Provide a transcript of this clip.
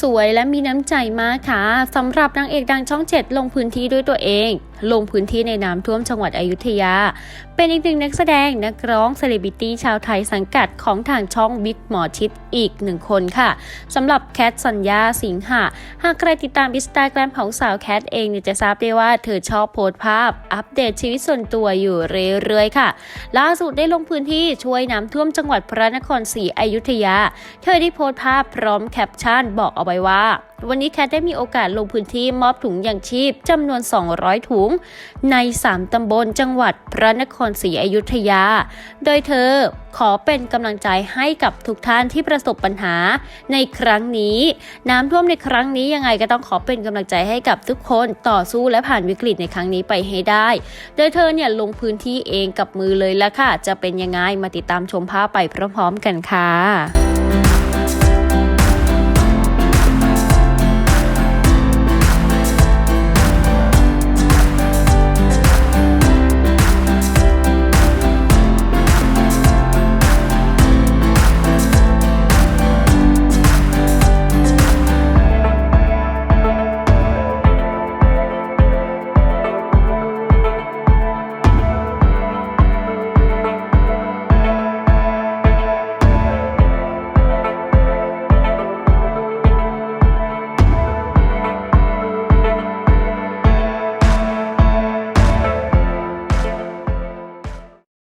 สวยและมีน้ำใจมากค่ะสำหรับนางเอกดังช่องเจ็ดลงพื้นที่ด้วยตัวเองลงพื้นที่ในน้ำท่วมจังหวัดอยุธยา เป็นอีกหนึ่งนักแสดงนักร้องเซเลบิตี้ชาวไทยสังกัดของทางช่องบิ๊กหมอชิดอีกหนึ่งคนค่ะสำหรับแคทสัญญาสิงหะหากใครติดตามอินสตาแกรมของสาวแคทเองเนี่ยจะทราบได้ว่าเธอชอบโพสต์ภาพ อัปเดตชีวิตส่วนตัวอยู่เรื่อยๆค่ะ ล่าสุดได้ลงพื้นที่ช่วยน้ำท่วมจังหวัดพระนครศรีอยุธยา เธอได้โพสต์ภาพพร้อมแคปชั่นบอกเอาไว้ว่าวันนี้แคทได้มีโอกาสลงพื้นที่มอบถุงยางชีพจำนวน 200 ถุง ใน 3 ตำบลจังหวัดพระนครศรีอยุธยา โดยเธอขอเป็นกำลังใจให้กับทุกท่านที่ประสบปัญหาในครั้งนี้ น้ำท่วมในครั้งนี้ยังไงก็ต้องขอเป็นกำลังใจให้กับทุกคนต่อสู้และผ่านวิกฤตในครั้งนี้ไปให้ได้ โดยเธอเนี่ยลงพื้นที่เองกับมือเลยละค่ะ จะเป็นยังไงมาติดตามชมภาพไปพร้อมๆกันค่ะ